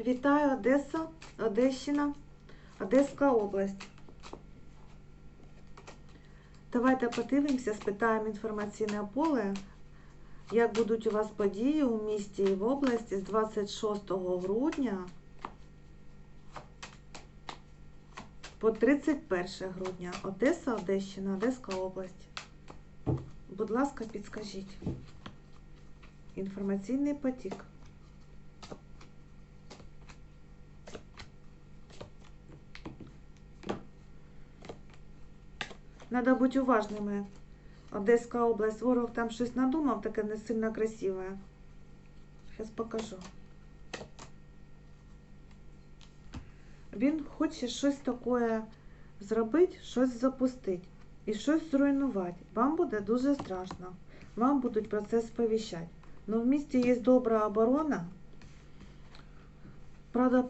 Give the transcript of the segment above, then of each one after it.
Вітаю, Одеса, Одещина, Одеська область. Давайте подивимося, спитаємо інформаційне поле, як будуть у вас події у місті і в області з 26 грудня по 31 грудня. Одеса, Одещина, Одеська область. Будь ласка, підскажіть. Інформаційний потік. Надо бути уважними. Одеська область, ворог там щось надумав, таке не сильно красиве. Зараз покажу. Він хоче щось таке зробити, щось запустити і щось зруйнувати. Вам буде дуже страшно. Вам будуть про це сповіщати. Но в місті є добра оборона. Правда,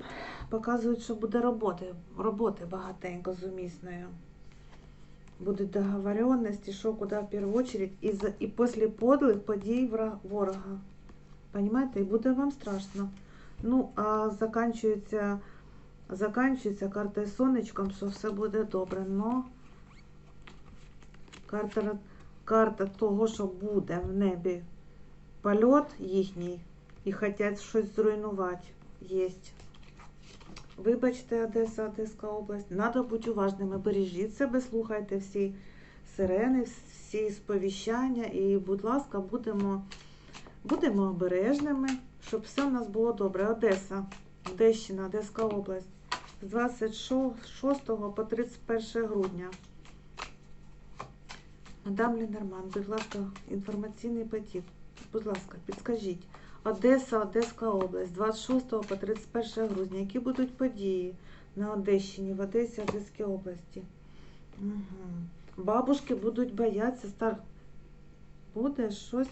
показують, що буде роботи, роботи багатенько з умісною. Будуть договоренності, що куди в першу очередь, і, за, і після подлих подій ворога. Понимаєте? І буде вам страшно. Ну, а заканчується, заканчується карта сонечком, що все буде добре. Но карта, карта того, що буде в небі польот їхній і хочуть щось зруйнувати. Єсть. Вибачте, Одеса, Одеська область. Надо бути уважними. Бережіть себе, слухайте всі сирени, всі сповіщання. І, будь ласка, будемо, будемо обережними, щоб все в нас було добре. Одеса, Одещина, Одеська область. З 26 по 31 грудня. Мадам Лінерман, будь ласка, інформаційний потік. Будь ласка, підскажіть. Одеса, Одеська область, 26 по 31 грудня. Які будуть події на Одещині, в Одесі, Одеській області? Угу. Бабушки будуть боятися стар. Буде щось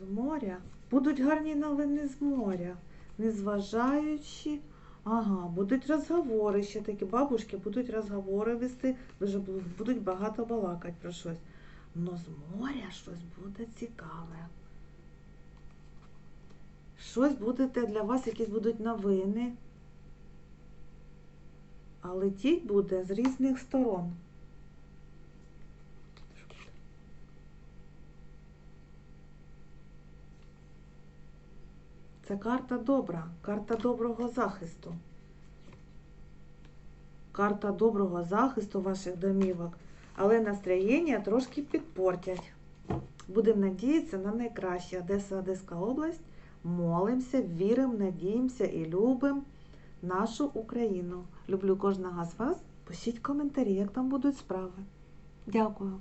з моря. Будуть гарні новини з моря. Незважаючи. Ага, будуть розговори ще такі. Бабушки будуть розговори вести, дуже будуть багато балакати про щось. Но з моря щось буде цікаве. Щось будете для вас, якісь будуть новини. А летіть буде з різних сторон. Це карта добра, карта доброго захисту. Карта доброго захисту ваших домівок, але настроєння трошки підпортять. Будемо надіятися на найкраще. Одеса, Одеська область. Молимося, віримо, надіємося і любимо нашу Україну. Люблю кожного з вас. Пишіть коментарі, як там будуть справи. Дякую.